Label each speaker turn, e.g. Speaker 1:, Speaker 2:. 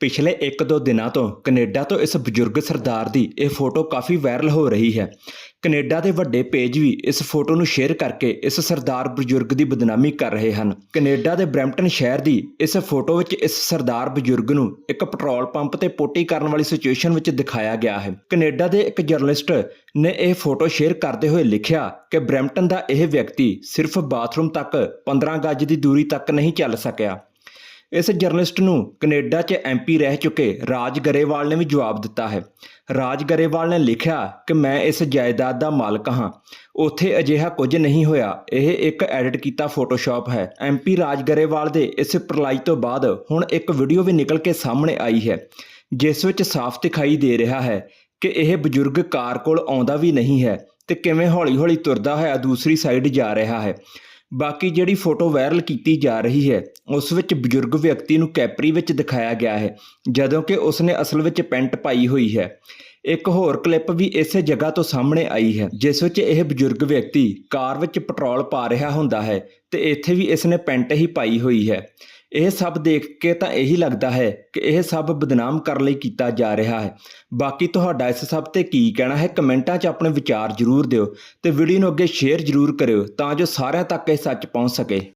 Speaker 1: ਪਿਛਲੇ 1-2 ਦਿਨਾਂ ਤੋਂ ਕੈਨੇਡਾ ਤੋਂ ਇਸ ਬਜ਼ੁਰਗ ਸਰਦਾਰ ਦੀ ਇਹ ਫੋਟੋ ਕਾਫੀ ਵਾਇਰਲ ਹੋ ਰਹੀ ਹੈ। ਕੈਨੇਡਾ ਦੇ ਵੱਡੇ ਪੇਜ ਵੀ ਇਸ ਫੋਟੋ ਨੂੰ ਸ਼ੇਅਰ ਕਰਕੇ ਇਸ ਸਰਦਾਰ ਬਜ਼ੁਰਗ ਦੀ ਬਦਨਾਮੀ ਕਰ ਰਹੇ ਹਨ। ਕੈਨੇਡਾ ਦੇ ਬਰੈਂਪਟਨ ਸ਼ਹਿਰ ਦੀ ਇਸ ਫੋਟੋ ਵਿੱਚ ਇਸ ਸਰਦਾਰ ਬਜ਼ੁਰਗ ਨੂੰ ਇੱਕ ਪੈਟਰੋਲ ਪੰਪ ਤੇ ਪੋਟੀ ਕਰਨ ਵਾਲੀ ਸਿਚੁਏਸ਼ਨ ਵਿੱਚ ਦਿਖਾਇਆ ਗਿਆ ਹੈ। ਕੈਨੇਡਾ ਦੇ ਇੱਕ ਜਰਨਲਿਸਟ ਨੇ ਇਹ ਫੋਟੋ ਸ਼ੇਅਰ ਕਰਦੇ ਹੋਏ ਲਿਖਿਆ ਕਿ ਬਰੈਂਪਟਨ ਦਾ ਇਹ ਵਿਅਕਤੀ ਸਿਰਫ ਬਾਥਰੂਮ ਤੱਕ 15 ਗਜ ਦੀ ਦੂਰੀ ਤੱਕ ਨਹੀਂ ਚੱਲ ਸਕਿਆ। ਇਸ ਜਰਨਲਿਸਟ ਨੂੰ ਕੈਨੇਡਾ 'ਚ ਐਮਪੀ ਰਹਿ ਚੁੱਕੇ ਰਾਜ ਗਰੇਵਾਲ ਨੇ ਵੀ ਜਵਾਬ ਦਿੱਤਾ ਹੈ। ਰਾਜ ਗਰੇਵਾਲ ਨੇ ਲਿਖਿਆ ਕਿ ਮੈਂ ਇਸ ਜਾਇਦਾਦ ਦਾ ਮਾਲਕ ਹਾਂ। ਉੱਥੇ ਅਜਿਹਾ ਕੁਝ ਨਹੀਂ ਹੋਇਆ। ਇਹ ਇੱਕ ਐਡਿਟ ਕੀਤਾ ਫੋਟੋਸ਼ਾਪ ਹੈ। ਐਮਪੀ ਰਾਜ ਗਰੇਵਾਲ ਦੇ ਇਸ ਪ੍ਰਲਾਈ ਤੋਂ ਬਾਅਦ ਹੁਣ ਇੱਕ ਵੀਡੀਓ ਵੀ ਨਿਕਲ ਕੇ ਸਾਹਮਣੇ ਆਈ ਹੈ, ਜਿਸ ਵਿੱਚ ਸਾਫ਼ ਦਿਖਾਈ ਦੇ ਰਿਹਾ ਹੈ ਕਿ ਇਹ ਬਜ਼ੁਰਗ ਕਾਰ ਕੋਲ ਆਉਂਦਾ ਵੀ ਨਹੀਂ ਹੈ ਤੇ ਕਿਵੇਂ ਹੌਲੀ-ਹੌਲੀ ਤੁਰਦਾ ਹੋਇਆ ਦੂਸਰੀ ਸਾਈਡ ਜਾ ਰਿਹਾ ਹੈ। ਬਾਕੀ ਜਿਹੜੀ ਫੋਟੋ ਵਾਇਰਲ ਕੀਤੀ ਜਾ ਰਹੀ ਹੈ, ਉਸ ਵਿੱਚ ਬਜ਼ੁਰਗ ਵਿਅਕਤੀ ਨੂੰ ਕੈਪਰੀ ਵਿੱਚ ਦਿਖਾਇਆ ਗਿਆ ਹੈ, ਜਦੋਂ ਕਿ ਉਸਨੇ ਅਸਲ ਵਿੱਚ ਪੈਂਟ ਪਾਈ ਹੋਈ ਹੈ। ਇੱਕ ਹੋਰ ਕਲਿੱਪ ਵੀ ਇਸੇ ਜਗ੍ਹਾ ਤੋਂ ਸਾਹਮਣੇ ਆਈ ਹੈ, ਜਿਸ ਵਿੱਚ ਇਹ ਬਜ਼ੁਰਗ ਵਿਅਕਤੀ ਕਾਰ ਵਿੱਚ ਪੈਟਰੋਲ ਪਾ ਰਿਹਾ ਹੁੰਦਾ ਹੈ ਤੇ ਇੱਥੇ ਵੀ ਇਸ ਨੇ ਪੈਂਟ ਹੀ ਪਾਈ ਹੋਈ ਹੈ। ਇਹ ਸਭ ਦੇਖ ਕੇ ਤਾਂ ਇਹੀ ਲੱਗਦਾ ਹੈ ਕਿ ਇਹ ਸਭ ਬਦਨਾਮ ਕਰਨ ਲਈ ਕੀਤਾ ਜਾ ਰਿਹਾ ਹੈ। ਬਾਕੀ ਤੁਹਾਡਾ ਇਸ ਸਭ ਤੇ ਕੀ ਕਹਿਣਾ ਹੈ, ਕਮੈਂਟਾਂ 'ਚ ਆਪਣੇ ਵਿਚਾਰ ਜ਼ਰੂਰ ਦਿਓ ਤੇ ਵੀਡੀਓ ਨੂੰ ਅੱਗੇ ਸ਼ੇਅਰ ਜ਼ਰੂਰ ਕਰਿਓ ਤਾਂ ਜੋ ਸਾਰਿਆਂ ਤੱਕ ਇਹ ਸੱਚ ਪਹੁੰਚ ਸਕੇ।